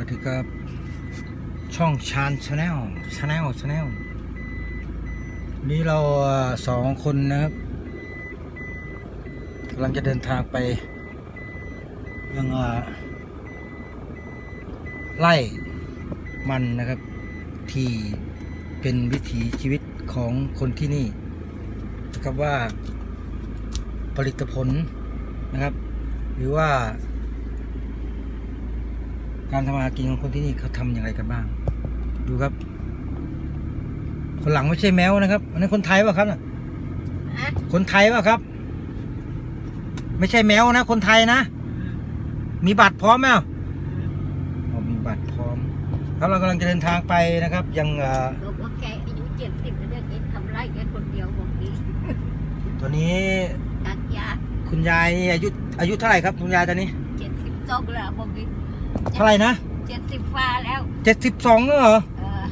วัสดีครับ ช่องชานชาแนลชาแนลชาแนลนี่เราสองคนนะครับกำลังจะเดินทางไปยังไล่มันนะครับ ที่เป็นวิถีชีวิตของคนที่นี่นะครับว่าผลิตผลนะครับ หรือว่า การทำมาหากินของคนที่นี่เขาทำอย่างไรกันบ้าง ดูครับ คนหลังไม่ใช่แมวนะครับอันนี้คนไทยป่ะครับน่ะฮะคนไทยป่ะครับ ไม่ใช่แมวนะ คนไทยนะ มีบัตรพร้อมไหมอะอ๋อมีบัตรพร้อม ครับเรากำลังจะเดินทางไปนะครับ ยังเอ่อบอกว่าแกอายุเจ็ดสิบแล้วเนี่ยแกทำไรแกคนเดียวบอกนี้ตอนนี้ตัดยาคุณยายนี่อายุอายุเท่าไหร่ครับ คุณยายตอนนี้เจ็ดสิบสองแล้วบอกนี้ เท่าไหร่นะเจ็ดสิบฟ้าแล้วเจ็ดสิบสองแล้วเหรอ เออ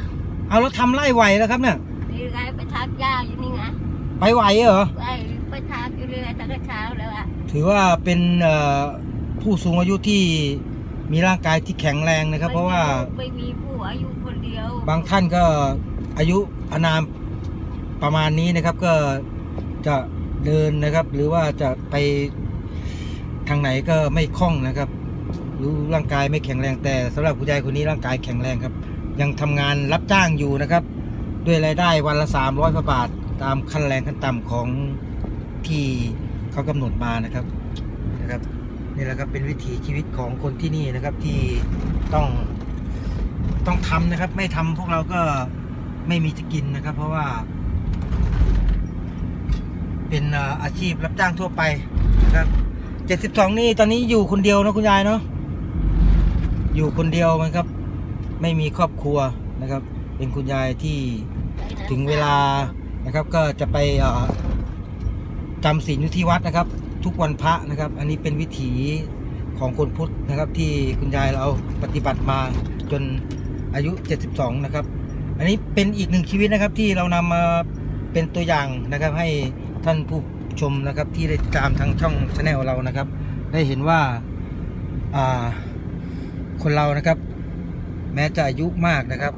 เอาแล้วทำไร่ไหวแล้วครับเนี่ย นี่ไงไปทานยาอยู่นี่ไงไปไหวเหรอ ไปไปทานอยู่เรื่อยตั้งแต่เช้าแล้วอะถือว่าเป็นเอ่อผู้สูงอายุที่มีร่างกายที่แข็งแรงนะครับ เพราะว่าไม่มีผัวอยู่คนเดียวบางท่านก็อายุอานามประมาณนี้นะครับก็จะเดินนะครับ หรือว่าจะไปทางไหนก็ไม่คล่องนะครับ ร่างกายไม่แข็งแรงแต่สำหรับคุณยายคนนี้ร่างกายแข็งแรงครับ ยังทำงานรับจ้างอยู่นะครับ ด้วยรายได้วันละ300กว่าบาท ตามขั้นแรงขั้นต่ำของที่เขากำหนดมานะครับนะครับนี่แหละครับเป็นวิถีชีวิตของคนที่นี่นะครับที่ต้องต้องทำนะครับ ไม่ทำพวกเราก็ไม่มีจะกินนะครับ เพราะว่า เป็นเอ่ออาชีพรับจ้างทั่วไปนะครับเจ็ดสิบสองนี่ตอนนี้อยู่คนเดียวนะคุณยายเนาะ อยู่คนเดียวมันครับ ไม่มีครอบครัวนะครับ เป็นคุณยายที่ถึงเวลานะครับ ก็จะไปจำศีลอยู่ที่วัดนะครับ ทุกวันพระนะครับ อันนี้เป็นวิถีของคนพุทธนะครับ ที่คุณยายเราปฏิบัติมาจนอายุ 72 นะครับ อันนี้เป็นอีกหนึ่งชีวิตนะครับที่เรานำมาเป็นตัวอย่างนะครับ ให้ท่านผู้ชมนะครับที่ได้ติดตามทางช่องชาแนลเรานะครับ ได้เห็นว่าอ่า คนเรานะครับ แม้จะอายุมากนะครับ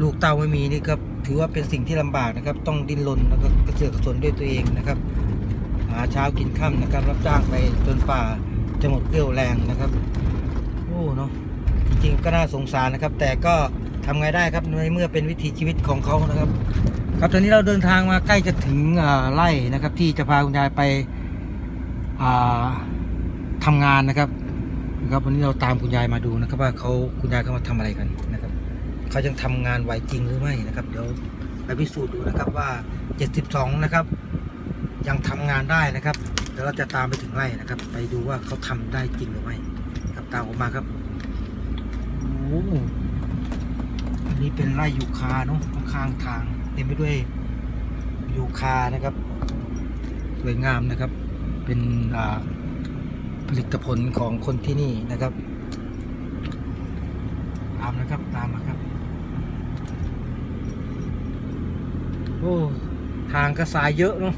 ลูกเต้าไม่มีนี่ก็ถือว่าเป็นสิ่งที่ลำบากนะครับ ต้องดิ้นรนแล้วก็กระเสือกกระสนด้วยตัวเองนะครับ หาเช้ากินค่ำนะครับ รับจ้างไปจนฝ่าจะหมดเรี่ยวแรงนะครับโอ้เนาะจริงๆก็น่าสงสารนะครับ แต่ก็ทำไงได้ครับในเมื่อเป็นวิถีชีวิตของเขานะครับ ครับตอนนี้เราเดินทางมาใกล้จะถึงไร่นะครับ ที่จะพาคุณยายไปอ่าทำงานนะครับ นะครับวันนี้เราตามคุณยายมาดูนะครับ ว่าเขาคุณยายเขามาทำอะไรกันนะครับเขายังทำงานไหวจริงหรือไม่นะครับ เดี๋ยวไปพิสูจน์ดูนะครับว่า 72 นะครับ ยังทำงานได้นะครับเดี๋ยวเราจะตามไปถึงไร่นะครับ ไปดูว่าเขาทำได้จริงหรือไม่ครับตามผมมาครับโอ้โหอันนี้เป็นไร่ยูคาเนาะข้างทางเต็มไปด้วยยูคานะครับ สวยงามนะครับ เป็นอ่า ลิตผลของคนที่นี่นะครับ ตามนะครับตามมาครับ โอ้ทางก็สายเยอะเนาะ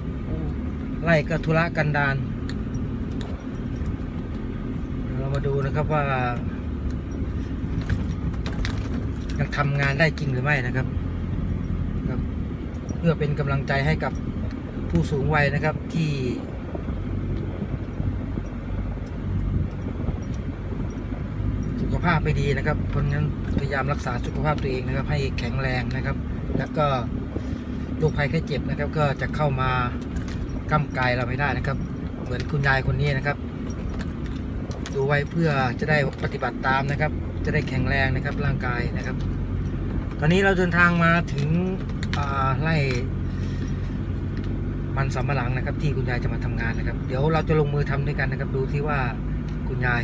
ไล่ก็ธุระกันดารเดี๋ยวเรามาดูนะครับว่า ยังทำงานได้จริงหรือไม่นะครับครับ เพื่อเป็นกำลังใจให้กับผู้สูงวัยนะครับที่ สุข ภาพไม่ดีนะครับ เพราะฉะนั้นพยายามรักษาสุขภาพตัวเองนะครับ ให้แข็งแรงนะครับ แล้วก็โรคภัยไข้เจ็บนะครับ ก็จะเข้ามาก้ำกายเราไม่ได้นะครับ เหมือนคุณยายคนนี้นะครับ ดูไว้เพื่อจะได้ปฏิบัติตามนะครับ จะได้แข็งแรงนะครับร่างกายนะครับ ตอนนี้เราเดินทางมาถึงไร่มันสำปะหลังนะครับ ที่คุณยายจะมาทำงานนะครับ เดี๋ยวเราจะลงมือทำด้วยกันนะครับ ดูที่ว่าคุณยาย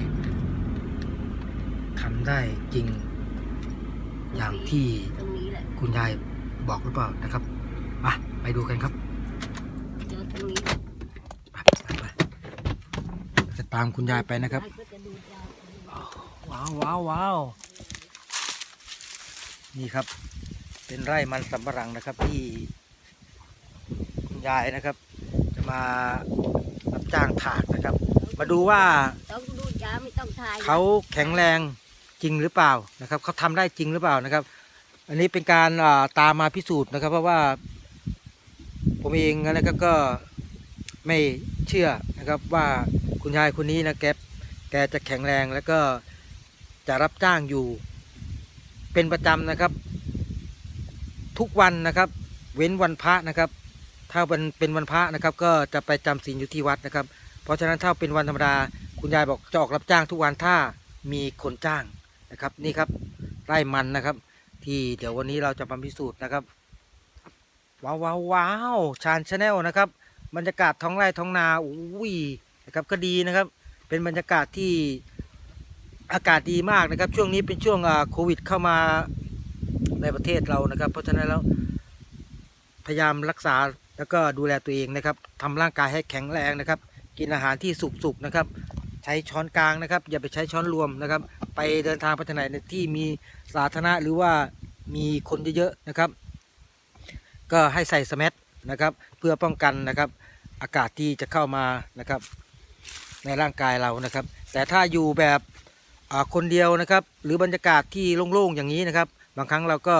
ทำได้จริง อย่างที่ตรงนี้แหละคุณยายบอกหรือเปล่านะครับอะไปดูกันครับเจอตรงนี้ไปไปไปจะตามคุณยายไปนะครับก็จะดูยาวว้าวว้าวว้าวนี่ครับ เป็นไร่มันสำปะหลังนะครับที่คุณยายนะครับ จะมารับจ้างถากนะครับ มาดูว่า ต้องดูยาวไม่ต้องทายเขาแข็งแรงจริงหรือเปล่านะครับเขาทำได้จริงหรือเปล่านะครับ อันนี้เป็นการอ่าตามมาพิสูจน์นะครับ เพราะว่า ผมเองนะครับก็ไม่เชื่อนะครับว่าคุณยายคนนี้นะแกแกจะแข็งแรงแล้วก็จะรับจ้างอยู่ เป็นประจำนะครับ ทุกวันนะครับ เว้นวันพระนะครับ ถ้าวันเป็นวันพระนะครับ ก็จะไปจำศีลอยู่ที่วัดนะครับ เพราะฉะนั้นถ้าเป็นวันธรรมดา คุณยายบอกจะออกรับจ้างทุกวันถ้ามีคนจ้างนะครับนี่ครับไร่มันนะครับ ที่เดี๋ยววันนี้เราจะมาพิสูจน์นะครับว้าวว้าวว้าวชานชาแนลนะครับบรรยากาศท้องไร่ท้องนาอุ้ยนะครับก็ดีนะครับ เป็นบรรยากาศที่อากาศดีมากนะครับ ช่วงนี้เป็นช่วงโควิดเข้ามาในประเทศเรานะครับ เพราะฉะนั้นแล้วพยายามรักษาแล้วก็ดูแลตัวเองนะครับทำร่างกายให้แข็งแรงนะครับ กินอาหารที่สุกๆนะครับ ใช้ช้อนกลางนะครับ อย่าไปใช้ช้อนรวมนะครับ ไปเดินทางไปที่ไหนที่มีสาธารณะหรือว่ามีคนเยอะๆนะครับ ก็ให้ใส่สแมทนะครับเพื่อป้องกันนะครับ อากาศที่จะเข้ามานะครับ ในร่างกายเรานะครับ แต่ถ้าอยู่แบบคนเดียวนะครับ หรือบรรยากาศที่โล่งๆอย่างนี้นะครับ บางครั้งเราก็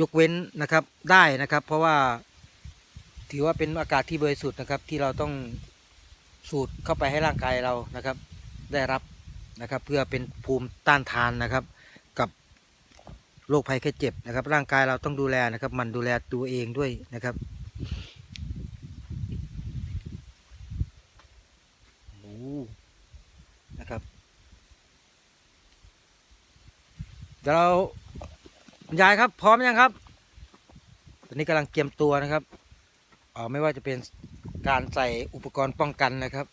ยกเว้นนะครับได้นะครับ เพราะว่าถือว่าเป็นอากาศที่บริสุทธิ์นะครับที่เราต้อง สูดเข้าไปให้ร่างกายเรานะครับ ได้รับนะครับ เพื่อเป็นภูมิต้านทานนะครับ กับโรคภัยแค่เจ็บนะครับ ร่างกายเราต้องดูแลนะครับ มันดูแลตัวเองด้วยนะครับโอ้นะครับเดี๋ยวเรายายครับ พร้อมยังครับ ตอนนี้กำลังเตรียมตัวนะครับอ่อไม่ว่าจะเป็น การใส่อุปกรณ์ป้องกันนะครับ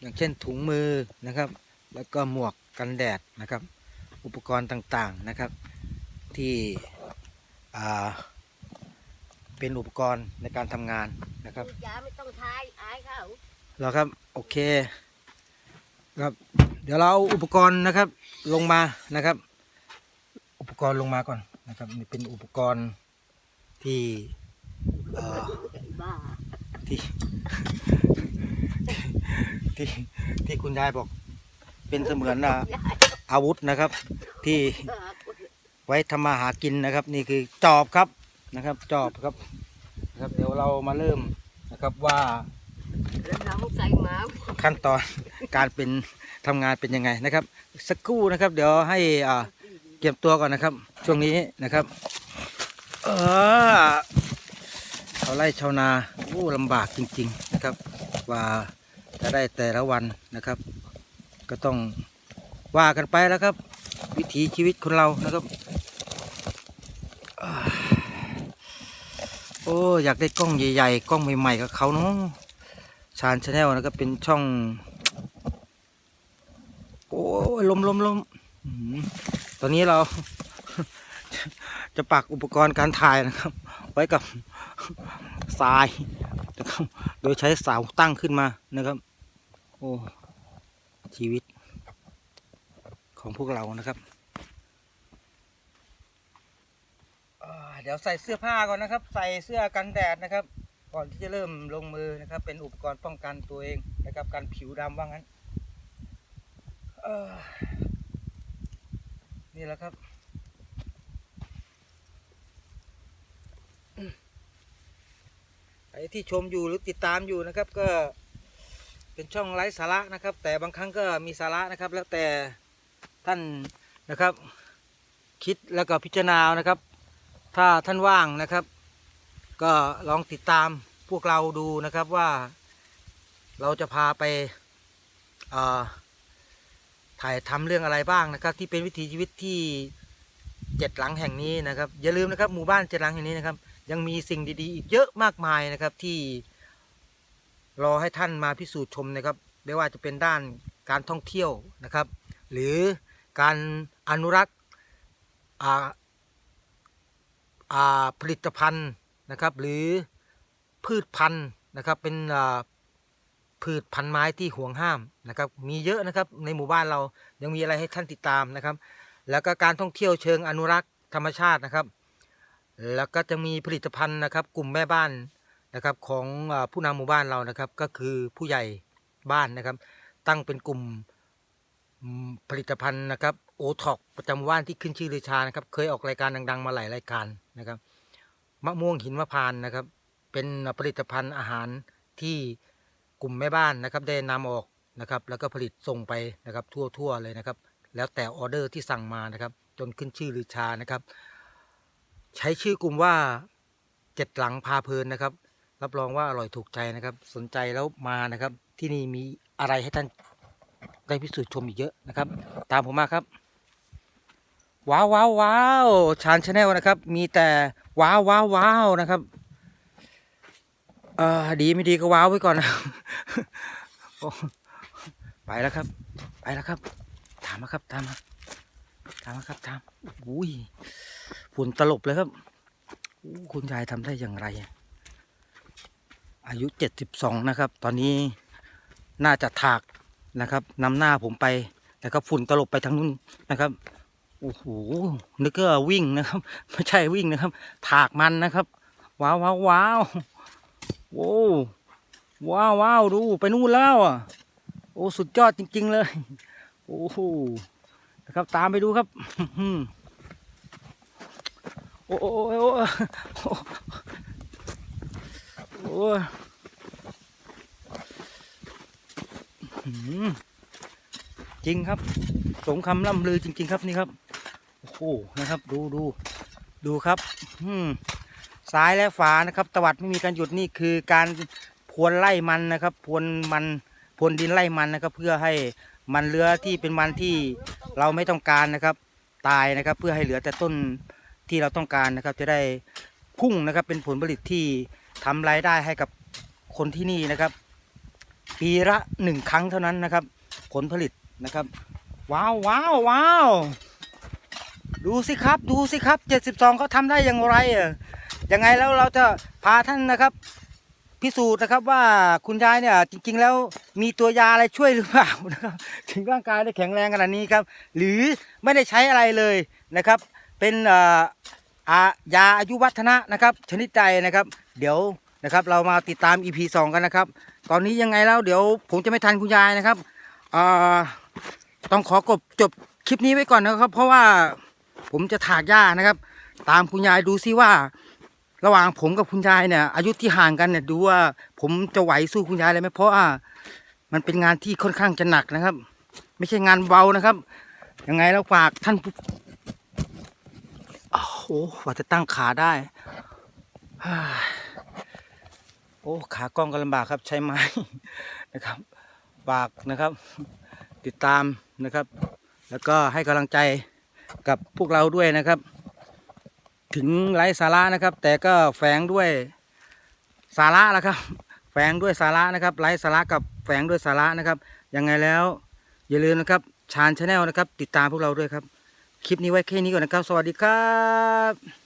อย่างเช่นถุงมือนะครับ แล้วก็หมวกกันแดดนะครับ อุปกรณ์ต่างๆนะครับ ที่อ่าเป็นอุปกรณ์ในการทำงานนะครับพูดจาไม่ต้องทายอายเขาเหรอครับโอเคครับเดี๋ยวเราเอาอุปกรณ์นะครับลงมานะครับ อุปกรณ์ลงมาก่อนนะครับนี่เป็นอุปกรณ์ที่เอ่อบ้า ที่ ที่ที่คุณยายบอก เป็นเสมือนอะอาวุธนะครับ ที่ไว้ทำมาหากินนะครับ นี่คือจอบครับนะครับ จอบครับนะครับ เดี๋ยวเรามาเริ่มนะครับว่าแล้วเราใส่หมาขั้นตอนการเป็นทำงานเป็นยังไงนะครับ สักครู่นะครับ เดี๋ยวให้อ่าเก็บตัวก่อนนะครับ ช่วงนี้นะครับ เออชาว ไร่ชาวนาโอ้ลำบากจริง ๆนะครับว่าจะได้แต่ละวันนะครับ ก็ต้องว่ากันไปแล้วครับ วิถีชีวิตคนเรานะครับอโอ้อยากได้กล้องใหญ่ๆกล้องใหม่ๆกับเขาเนาะชาญชาแนลนะครับเป็นช่อง โอ้ลมลมลมตอนนี้เราจะปักอุปกรณ์การถ่ายนะครับ ไว้กับ ทรายนะครับ โดยใช้เสาตั้งขึ้นมานะครับ โอ้ชีวิต ของพวกเรานะครับเดี๋ยวใส่เสื้อผ้าก่อนนะครับ ใส่เสื้อกันแดดนะครับ ก่อนที่จะเริ่มลงมือนะครับ เป็นอุปกรณ์ป้องกันตัวเองนะครับการผิวดำว่างั้นนี่แหละครับ ครที่ชมอยู่หรือติดตามอยู่นะครับก็เป็นช่องไร้สาระนะครับ แต่บางครั้งก็มีสาระนะครับ แล้วแต่ท่านนะครับ คิดแล้วก็พิจารณานะครับ ถ้าท่านว่างนะครับ ก็ลองติดตามพวกเราดูนะครับว่าเราจะพาไปถ่ายทำเรื่องอะไรบ้างนะครับ ที่เป็นวิถีชีวิตที่เจ็ดหลังแห่งนี้นะครับ อย่าลืมนะครับหมู่บ้านเจ็ดหลังแห่งนี้นะครับ ยังมีสิ่งดีๆ อีกเยอะมากมายนะครับที่รอให้ท่านมาพิสูจน์ชมนะครับ ไม่ว่าจะเป็นด้านการท่องเที่ยวนะครับ หรือการอนุรักษ์อ่าอ่าผลิตภัณฑ์นะครับ หรือพืชพันธุ์นะครับเป็นพืชพันธุ์ไม้ที่ห่วงห้ามนะครับ มีเยอะนะครับในหมู่บ้านเรายังมีอะไรให้ท่านติดตามนะครับ แล้วก็การท่องเที่ยวเชิงอนุรักษ์ธรรมชาตินะครับ แล้วก็จะมีผลิตภัณฑ์นะครับ กลุ่มแม่บ้านนะครับของผู้นำหมู่บ้านเรานะครับ ก็คือผู้ใหญ่บ้านนะครับ ตั้งเป็นกลุ่มผลิตภัณฑ์นะครับโอท็อกประจำว่านที่ขึ้นชื่อลือชานะครับ เคยออกรายการดัง ๆ มาหลายรายการนะครับ มะม่วงหินมะพร้านนะครับ เป็นผลิตภัณฑ์อาหารที่กลุ่มแม่บ้านนะครับ ได้นำออกนะครับ แล้วก็ผลิตส่งไปนะครับทั่วๆเลยนะครับ แล้วแต่ออเดอร์ที่สั่งมานะครับ จนขึ้นชื่อลือชานะครับ ใช้ชื่อกลุ่มว่าเจ็ดหลังพาเพลินนะครับ รับรองว่าอร่อยถูกใจนะครับ สนใจแล้วมานะครับ ที่นี่มีอะไรให้ท่านได้พิสูจน์ชมอีกเยอะนะครับ ตามผมมาครับ ว้าวว้าวว้าวชานชาแนลนะครับ มีแต่ว้าวว้าวว้าวนะครับเออดีไม่ดีก็ว้าวไว้ก่อนนะไปแล้วครับ ไปแล้วครับ ตามมาครับตามมาตามมาครับตามอุ้ย ฝุ่นตลบเลยครับคุณยายทำได้อย่างไร อายุเจ็ดสิบสองนะครับ ตอนนี้น่าจะถากนะครับนำหน้าผมไปแล้วก็ฝุ่นตลบไปทางนู้นนะครับโอ้โหนึกว่าวิ่งนะครับ ไม่ใช่วิ่งนะครับ ถากมันนะครับ ว้าวว้าวว้าวโอ้ว้าวว้าวดูไปนู่นแล้วอะโอ้สุดยอดจริง ๆ เลย โอ้โหนะครับ ตามไปดูครับอื โอ้โอ้โอ้โอ้โอจริงครับ สมคำล่ำลือจริง ๆ ครับนี่ครับ โอ้โหนะครับ ดูดูดูครับอืมซ้ายและฝานะครับ ตวัดไม่มีการหยุดนี่คือการพวนไล่มันนะครับพวนมันพวนดินไล่มันนะครับ เพื่อให้มันเรือที่เป็นมันที่เราไม่ต้องการนะครับ ตายนะครับ เพื่อให้เหลือแต่ต้น ที่เราต้องการนะครับ จะได้พุ่งนะครับเป็นผลผลิตที่ทำรายได้ให้กับคนที่นี่นะครับ ปีละหนึ่งครั้งเท่านั้นนะครับ ผลผลิตนะครับ ว้าวว้าวว้าวดูสิครับ ดูสิครับเจ็ดสิบสองเขาทำได้อย่างไรอะยังไงแล้วเราจะพาท่านนะครับ พิสูจน์นะครับว่าคุณยายเนี่ยจริง ๆ แล้วมีตัวยาอะไรช่วยหรือเปล่านะครับ ถึงร่างกายได้แข็งแรงขนาดนี้ครับ หรือไม่ได้ใช้อะไรเลยนะครับ เป็นอายาอายุวัฒนะนะครับ ชนิดใดนะครับ เดี๋ยวนะครับเรามาติดตาม EP 2 กันนะครับ ตอนนี้ยังไงแล้วเดี๋ยวผมจะไม่ทันคุณยายนะครับต้องขอกบจบคลิปนี้ไว้ก่อนนะครับ เพราะว่าผมจะถากหญ้านะครับ ตามคุณยายดูซิว่า ระหว่างผมกับคุณยายเนี่ย อายุที่ห่างกันเนี่ยดูว่าผมจะไหวสู้คุณยายเลยไหมเพราะว่ามันเป็นงานที่ค่อนข้างจะหนักนะครับ ไม่ใช่งานเบานะครับยังไงแล้วฝากท่าน โอ้โหกว่าจะตั้งขาได้ โอ้ ขากล้องก็ลำบากครับใช้ไม้นะครับฝากนะครับ ติดตามนะครับ แล้วก็ให้กำลังใจกับพวกเราด้วยนะครับ ถึงไร้สาระนะครับ แต่ก็แฝงด้วยสาระละครับ แฝงด้วยสาระนะครับไร้สาระกับแฝงด้วยสาระนะครับยังไงแล้ว อย่าลืมนะครับชาญชาแนลนะครับ ติดตามพวกเราด้วยครับ คลิปนี้ไว้แค่นี้ก่อนนะครับ สวัสดีครับ